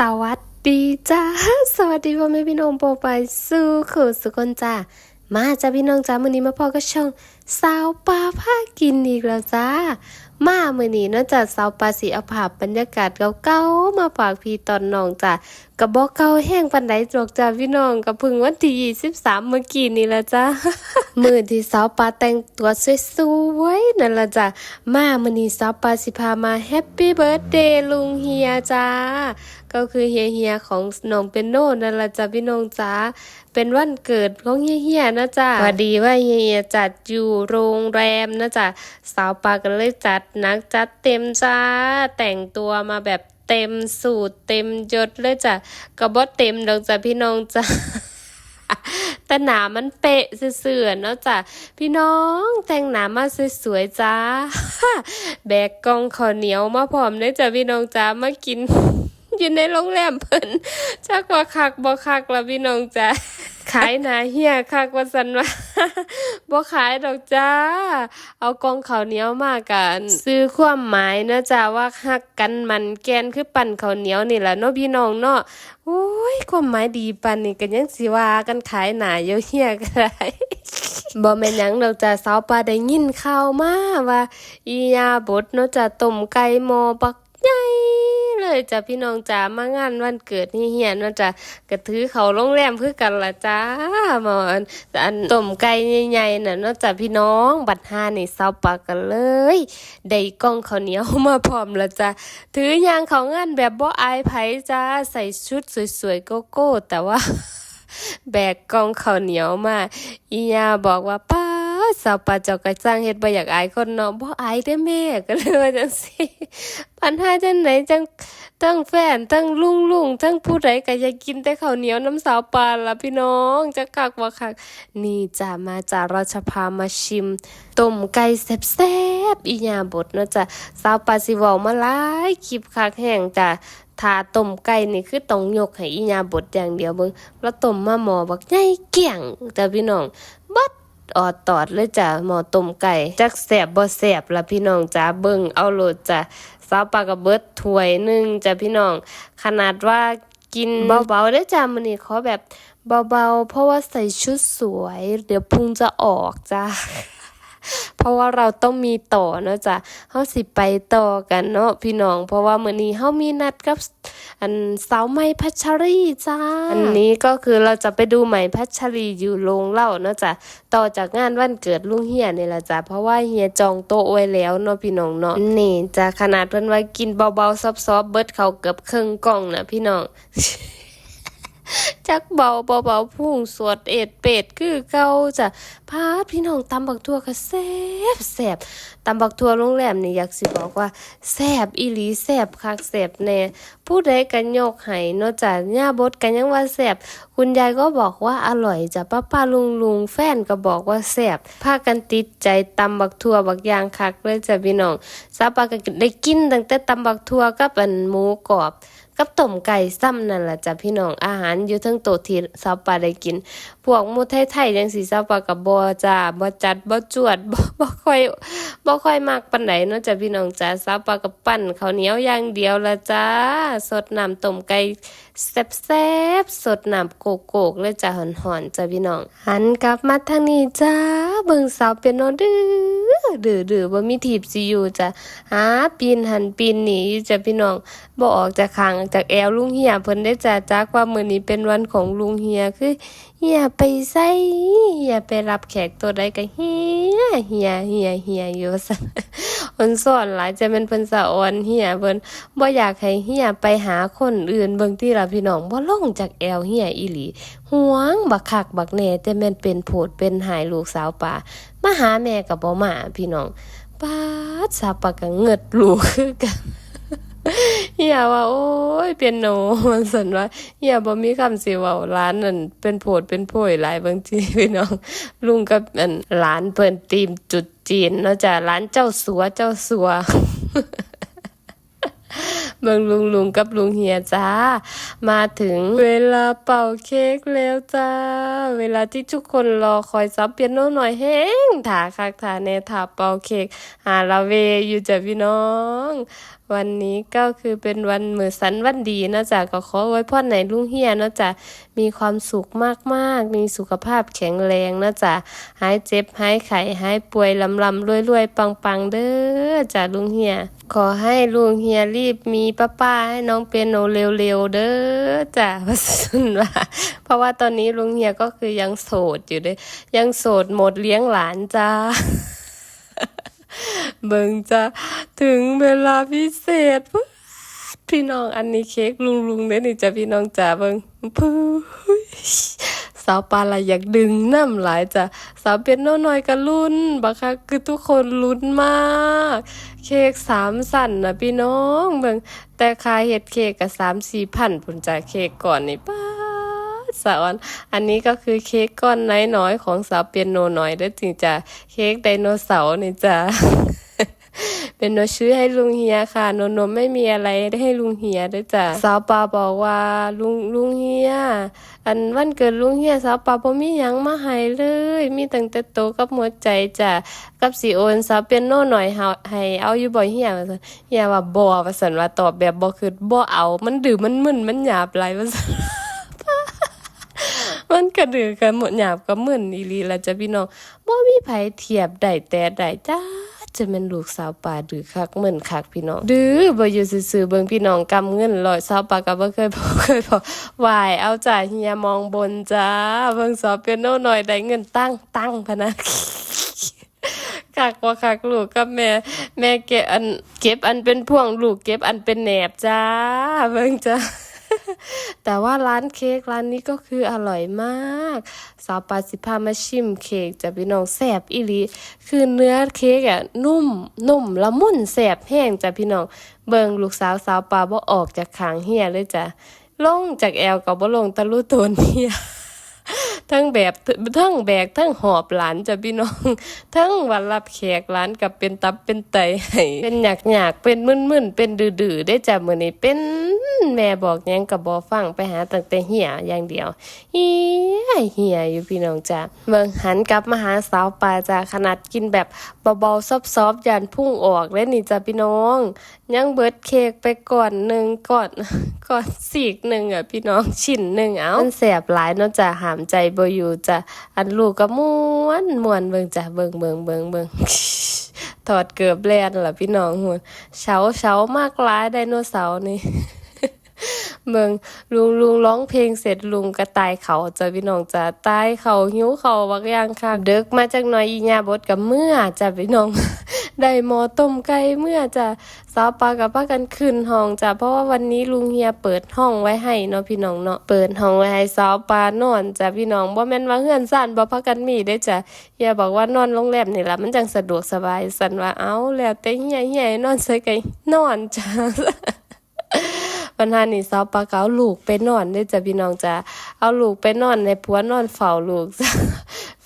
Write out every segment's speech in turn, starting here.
สวัสดีจ้าสวัสดีพ่อแม่พี่น้องโปรไปสู้ขู่สุคนจ้ามาจ้าพี่น้องจ้ามื้อนี้มาพ่อก็ช่องสาวปลาผ้ากินอีกแล้วจ้ามามื้อนี้นอกจากสาวปลาสีเอาภาพบรรยากาศเก่าๆมาฝากพี่ตอนน้องจ้าก็บ่เก่าแห้งปานใดจอกจ้าพี่น้องก็เพิ่งวันที่23เมื่อกี้นี่ละจ้า มือที่สาวปลาแต่งตัวสวยๆนั่นละจ้ามามือนี้สาวปลาสิพามาแฮปปี้เบิร์ a เดย์ลุงเฮียจ้า ก็คือเฮียเฮียๆของน้องเป็นโน่นั่นละจ้าพี่น้องจ้าเป็นวันเกิดของเฮียเฮียๆนะจ้าพอดีว่าเฮียเฮียๆจัดอยู่โรงแรมนะจ้าสาวปลาก็เลยจัดหนักจัดเต็มจ้า แต่งตัวมาแบบเต็มสูตรเต็มยศเลยจ้ะก็บ่เต็มดอกจ้ะพี่น้องจ้า แต่หนามันเป๊ะเสื่อๆเนาะจ้ะพี่น้องแต่งหนามาสวยๆจ้า แบกกองข้าวเหนียวมาพร้อมเนยจ้ะพี่น้องจ้ามากินอยู่ในโรงแรมเพิ่นจักว่าคักบ่คักละพี่น้องจ้า ขายหนาเฮียคักว่าสันว่าบ่ขายดอกจ้า เอากองข้าวเหนียวมากัน ซื้อความหมายนะจ้าว่าฮักกันมันแกนคือปั่นข้าวเหนียวนี่แหละเนาะพี่น้องเนาะโอ้ยความหมายดีปานนี้ก็ยังสิว่ากันขายหนาเยอะเฮียก็ได้บ่แม่นหยังดอกจ้าสาวปลาได้ยินข่าวมาว่าอียาบดเนาะจ้าต้มไก่หมอบัก เลยจ้ะพี่น้องจ้ามางานวันเกิดนี่เฮียๆเนาะจ้ะก็ถือเขาโรงแรมคือกันละจ้าหมอนอันต้มไก่ใหญ่ๆน่ะเนาะจ้ะพี่น้องบัดหานี่สาปากันเลยได้กล้องเขาเหนียวมาพร้อมละจ้ะถือยางเขางานแบบบ่อายไผจ้าใส่ชุดสวยๆโกโก้ แต่ว่าแบกกล่องข้าวเหนียวมาอียาบอกว่าป้า สาวปลาเจ้าก็จ้างเฮ็ดบ่อยากอายคนเนาะบ่อายเด้อแม่ก็เลยว่าจังซี่ปัญหาจังไหนจังทั้งแฟนทั้งลุงลุงทั้งผู้ใดก็อยากกินแต่ข้าวเหนียวน้ำสาวปลาล่ะพี่น้องจะคักบ่คักนี่จ้ามาจากราชพามาชิมต้มไก่แซ่บๆอีหยาบดเนาะจ้ะสาวปลาสิเว้ามาหลายคลิปคักแห้งจ้ะถ้าต้มไก่นี่คือต้องยกให้อีญาบดอย่างเดียวเบิ่งแล้วต้มมาหมอบักใหญ่เกี่ยงจ้ะพี่น้องบัด ออดตอดเลยจ้ะหมอต้มไก่จักแสบบ่แสบล่ะพี่น้องจ้าเบิ่งเอาโลดจ้ะสาวปลากระเบิดถ้วยหนึงจ้ะพี่น้อง ขนาดว่ากินเบาๆเด้อจ้ะมื้อนี้ขอแบบเบาๆ เพราะว่าใส่ชุดสวย เดี๋ยวพุงจะออกจ้าเพ ราะว่าเราต้องมีต่อเนาะจ้ะเฮาสิไปต่อกันเนาะพี่น้อง เพราะว่ามื้อนี้เฮามีนัดกับอันสาวใหม่พัชรีจ้า อันนี้ก็คือเราจะไปดูใหม่พัชรีอยู่โรงเหล่าเนาะจ้ะต่อจากงานวันเกิดลุงเฮียนี่แหละจ้ะเพราะว่าเฮียจองโต๊ะไว้แล้วเนาะพี่น้องเนาะนี่จ้ะขนาดเพิ่นว่ากินเบาๆซอบๆเบิดเขาเกือบครึ่งกล่องนะพี่น้อง จักเบาเบาๆพุ่งสวดเอ็ดเป็ดคือเก่าจ้ะพาพี่น้องตำบักทั่วก็แซ่บแซ่บตำบักทั่วโรงแรมนี่อยากสิบอกว่าแซ่บอีหลีแซ่บคักแซ่บแน่ผู้ใดก็ยกให้นาะจ้ะย่าบดก็ยังว่าแซ่บคุณยายก็บอกว่าอร่อยจ้ะป้าป้าลุงลุงแฟนก็บอกว่าแซ่บพากันติดใจตำบักทั่วบักยางคักเลยจ้ะพี่น้องซาปาก็ได้กินตั้งแต่ตำบักทั่วกับอันหมูกรอบ กับต้มไก่ซ้ำนั่นแหละจ้ะพี่น้องอาหารอยู่ทั้งโตะที่สาวปลาได้กิน พวกมูไทยๆจังสีสาวปลากับบ่จ้าบ่จัดบ่จวดบ่บ่ค่อยบ่ค่อยมากปานใดเนาะจ้ะพี่น้องจ้าสาวปลากับปั้นข้าวเหนียวอย่างเดียวละจ้าสดน้ำต้มไก่แซ่บๆสดน้ำโกโก้เลยจ้ะหอนๆจ้ะพี่น้องหันกลับมาทางนี้จ้าเบิ่งสาวเปียโนดื้อ ดื้อดื้อบ่มีถีบสิอยู่จ้ะหาปีนหันปีนหนีอยู่จ้ะพี่น้องบ่ออกจากคางจากแอวลุงเฮียเพิ่นได้จ้าจักว่ามื้อนี้เป็นวันของลุงเฮียคือ เฮียไปไสเฮียไปรับแขกตัวใดก็เฮียเฮียเฮียเฮียอยู่ซั่นเพิ่นสอนหลายจะเป็นเพิ่นสะออนเฮียเพิ่นบ่อยากให้เฮียไปหาคนอื่นเบิ่งที่ล่ะพี่น้องบ่ลงจากแอวเฮียอีหลีห่วงบักคักบักแหน่แต่แม่นเป็นโพดเป็นหายลูกสาวป่ามาหาแม่ก็บ่มาพี่น้องปาดสาป่าก็เงิดลูกคือกัน เฮียว่า โอ้ยเปียโนมันสนว่าเฮียบ่มีคำสิเว้าร้านนั่นเป็นโพดเป็นโพยหลายบางทีพี่น้องลุงกับอันหลานเพิ่นตีมจุดจีนเนาะจ้ะร้านเจ้าสัวเจ้าสัวเบิ่งลุงลุงกับลุงเฮียจ้า มาถึงเวลาเป่าเค้กแล้วจ้า เวลาที่ทุกคนรอคอยซับเปียโนหน่อยแห้งถาคักถาแน่ถาเป่าเค้กหาลาเวอยู่จ้ะพี่น้องวันนี้ก็คือเป็นวันมือสันวันดีนะจ๊ะก็ขอไว้พ่อไหนลุงเฮียนะจ๊ะมีความสุขมากๆ มีสุขภาพแข็งแรงนะจ๊ะหายเจ็บหายไข้หายป่วยลำลำรวยรวยๆปังปังๆเด้อจ้ะลุงเฮีย ขอให้ลุงเฮียรีบมีป้าป้าๆให้น้องเปียโนเร็วๆเด้อจ้ะว่าซั่นว่าเพราะว่าตอนนี้ลุงเฮียก็คือยังโสดอยู่เด้ยังโสดหมดเลี้ยงหลานจ้า เบิ่งจะถึงเวลาพิเศษปุ๊พี่น้องอันนี้เค้กลุงลุงเด้นี่จ้ะพี่น้องจ๋าเบิ่งปุ๊บสาวปลาอยากดึงน้ำหลายจ้ะสาวเป็นโนน้อยก็ลุ้นบักคักคือทุกคนลุ้นมาก เค้กสามสั่นนะพี่น้องเบิ่งแต่ค่าเฮ็ดเค้กก็สามสี่พันพุ่นจ้ะเค้กก่อนนี่ป้า สาวอันอันนี้ก็คือเค้กก้อนน้อยๆของสาวเปียโนน้อยเด้อจริงจ้ะเค้กไดโนเสาร์นี่จ้ะเป็นโนชื่อให้ลุงเฮียค่ะโนโนไม่มีอะไรได้ให้ลุงเฮียด้วยจ้ะสาวปาบอกว่าลุงลุงเฮียอันวันเกิดลุงเฮียสาวปาบ่มีหยังมาให้เลย มีตั้งแต่โตกับหัวใจจ้ะกับสีโอนสาวเปียโนหน่อยเฮาให้เอาอยู่บ่เฮียว่าซั่นเฮียว่าบ่ว่าซั่นว่าตอบแบบบ่คือบ่เอา มันดื้อมันมึนมันหยาบหลายว่าซั่น มันกระดือกันหมดหยาบก็มึนอีลีละจ้ะพี่น้องบ่มีไผเทียบได้แต่ได้จ้าจะเป็นลูกสาวป่าดื้อคักเหมึนคักพี่น้องดื้อบ่อยู่ซื่อๆเบิ่งพี่น้องกำเงินร้อยสาวป่าก็บ่เคยบอเคยบอวายเอาจ้าเฮียมองบนจ้าเบิ่งสอบเปียโนหน่อยได้เงินตั้งตั้งพะนะคักว่าคักลูกกับแม่ แม่เก็บอันเก็บอันเป็นพ่วงลูกเก็บอันเป็นแหนบจ้าเบิ่งจ้า แต่ว่าร้านเค้กร้านนี้ก็คืออร่อยมาก สาวปาสิพามาชิมเค้กจะพี่น้องแสบอีหลีคือเนื้อเค้กอะนุ่มนุ่มละมุนแสบแห้งจ้ะพี่น้องเบิงลูกสาวสาวปาบ่ออกจากขางเฮียเลยจ้ะลงจากแอลก็บ่ลงตะลุโตนเฮีย ทั้งแบบทั้งแบกทั้งหอบหลานจ้ะพี่น้อง ทั้งวันรับแขกหลานกับเป็นตับเป็นไตให้เป็นหยักหยากเป็นมึนมึนๆเป็นดื้อดื้อๆได้จ้ะมื้อนี้เป็นแม่บอกยังกับบ่ฟังไปหาตั้งแต่เหียอย่างเดียวเฮียเหียอยู่พี่น้องจ้ะเบิ่งหันกลับมาหาสาวปลาจ้ะขนาดกินแบบเบาๆซอบๆยันพุ่งออกเลยนี่จ้ะพี่น้อง ยังเบิดเค้กไปก่อนหนึ่งก่อนก่อนสีกหนึ่งอะพี่น้องชิ้นหนึ่งเอามันแสบหลายเนาะจ้ะหามใจบ่อยู่จ้ะอันลูกก็ม่วนม่วนเบิ่งจ้ะเบิ่งเบิ่งเบิ่งเบิ่งถอดเกือบแลนล่ะพี่น้องหุ่นเช้าเช้ามากหลายไดโนเสาร์นี่เมืองลุงลุงร้องเพลงเสร็จลุงก็ตายเขาจ้ะพี่น้องจ้ะตายเขาหิวเขาบักอย่างค่ะเด็กมาจากหน้อยอีญาบดกับเมื่อจ้ะพี่น้อง ได้หมอต้มไก่เมื่อจะสาวปากับป้ากันขึ้นห้องจ้ะเพราะว่าวันนี้ลุงเฮียเปิดห้องไว้ให้เนาะพี่น้องเนาะเปิดห้องไว้ให้สาวปานอนจ้ะพี่น้องบ่แม่นว่าเฮือนซ่านบ่พักกันมีได้จ้ะเฮียบอกว่านอนโรงแรมนี่ล่ะมันจังสะดวกสบายสันว่าเอาแล้วแต่เฮียเฮียให้นอนใส่ไก่นอนจ้ะวันหานี่สาวปลาเก๋าลูกไปนอนได้จ้ะพี่น้องจ้ะเอาลูกไปนอนในผัวนอนเฝ้าลูกจ้ะ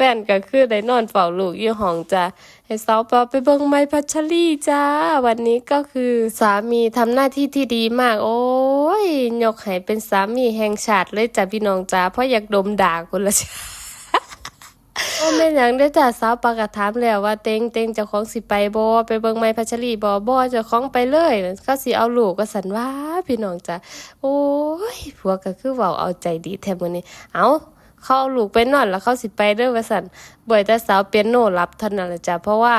แฟนก็คือได้นอนเฝ้าลูกอยู่ห้องจ้ะให้สาวปลาไปเบิ่งไม้พัชรีจ้า วันนี้ก็คือสามีทำหน้าที่ที่ดีมาก โอ้ยยกให้เป็นสามีแห่งชาติเลยจ้ะพี่น้องจ้าเพราะอยากดมด่าคนละจ้ะโอ้แม่นยังได้จ้ะสาวปากกถามแล้วว่าเต็งเต็งเจ้าของสิไปบ่ไปเบิงไม้พัชรีบ่บ่เจ้าของไปเลยเขาสิเอาลูกก็สันว่าพี่น้องจ้ะโอ้ยผัวก็คือเว้าเอาใจดีแท้มื้อนี้ เอา เขาเอาลูกไปนอนแล้วเขาสิไปเด้อว่าซั่นบ่อยแต่สาวเปียโนรับเท่านั้นละจ้ะเพราะว่า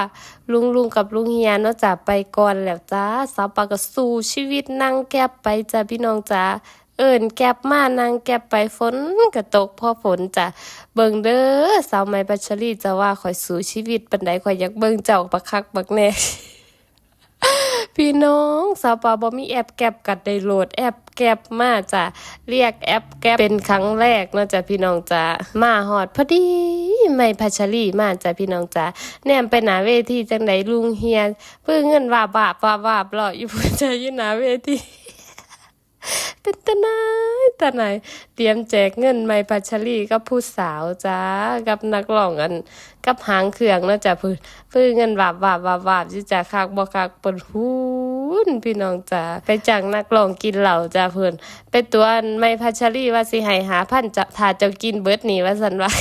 ลุงลุงกับลุงเฮียเนาะจ้ะไปก่อนแล้วจ้าสาวปากก็สู้ชีวิตนั่งแก็บไปจ้ะพี่น้องจ้าเอิ้นแก็บมานางแก็บไปฝนก็ตกพอฝนจ้ะเบิ่งเด้อสาวไม้ปัชรีจะว่าข่อยสู้ชีวิตปานใดข่อยอยากเบิ่งเจ้าบักคักบักแน่ พี่น้องสาวปาบอมีแอปแก็บกัดได้โหลดแอปแก็บมาจ้ะเรียกแอปแก็บเป็นครั้งแรกนาะจ๊ะพี่น้องจ้ะมาฮอดพอดีไม่พัชรีมาจ้ะพี่น้องจ้ะแนมไปหน้าเวทีจังไดลุงเฮียเพื่อเงินว่าบาบว่าบาบรออยู่พุ่นจ้ะอยู่หน้าเวที เป็นตาหนายตาไหนายเตรียมแจกเงินไม่พัชรีกับผู้สาวจ้ากับนักร้องอัน กับหางเครื่องนะจ้ะเพื่นเพื่อเงินวาบวาบวาบวาบสิจ้ะคักบ่คักเปิดหูนพี่น้องจ้าไปจ้างนักร้องกินเหล้าจ้าเพื่อนไปตัวอันไม่พัชรีว่าสิให้หาพันจะถ้าเจ้ากินเบิดนี่ว่าซั่นว่า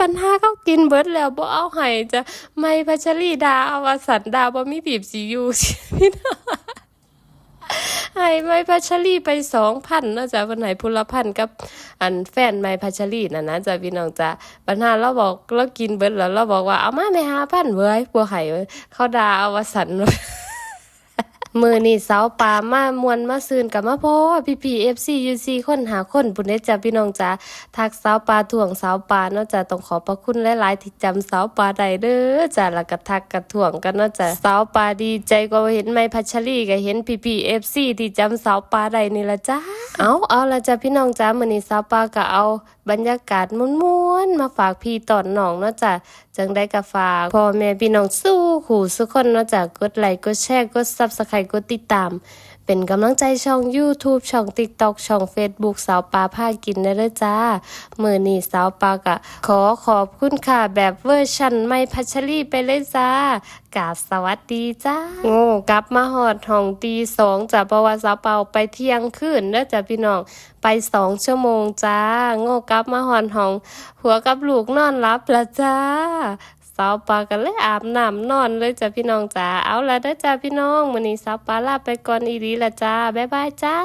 ปัญหาเขากินเบิดแล้วบ่เอาให้จ้ะไม่พัชรีดาเอาว่าสันดาบ่มีบีบสิอยู่พี่น้อง ให้ไม้พัชรีไปสองพันเนาะจ้ะวันไหนพุลพันกับอันแฟนไม้พัชรีนะนะจ้ะพี่น้องจ้ะปัญหาเราบอกเรากินเบิดแล้วเราบอกว่าเอามาไม่หาพันเว้ยปัวไห้เว้ยเขาด่าเอาวสันเว้ย มือนี่สาวปลามามวนมาซืนกับมาพ่อพี่พีเอฟซียูซีคนหาคนปุ่นเด้จ้ะพี่น้องจ้าทักสาวปลาถ่วงสาวปลาเนาะจ้ะต้องขอบพระคุณหลายๆที่จำสาวปลาได้เด้อจ้ะแล้วก็ทักกระถ่วงกันเนาะจ้ะสาวปลาดีใจก็เห็นไม่พัชรีก็เห็นพี่พีเอฟซีที่จำสาวปลาได้นี่ละจ้าเอาเอาละจ้ะพี่น้องจ้ามือนี่สาวปลาก็เอาบรรยากาศม้วนๆมาฝากพี่ตอนน้องเนาะจ้ะจังได้กับฝากพ่อแม่พี่น้องสู้ ขู่สุกคนนาะจ้ะกดไลค์กดแชร์กดซับสไครต์กดติดตาม เป็นกำลังใจช่อง YouTube ช่อง TikTok ช่อง Facebook สาวปลาพากินได้เลยจ้ามือนี้สาวปลากะ ขอขอบคุณค่ะแบบเวอร์ชันไม่พัชรีไปเลยจ้ากาบสวัสดีจ้าโง่กลับมาหอดห้องตีสองจ้ะเพระว่าสาวเปาไปเที่ยงคืนเด้อจ้ะพี่น้องไปสองชั่วโมงจ้า โง่กลับมาหอนห้อง หัวกับลูกนอนรับละจ้า สาปลากันเลยอาบน้ำนอนเลยจ้ะพี่น้องจ้าเอาละเด้อจ้าพี่น้องมื้อนี้สาวปลาลาไปก่อนอีหลีละจ้าบ๊ายบายจ้า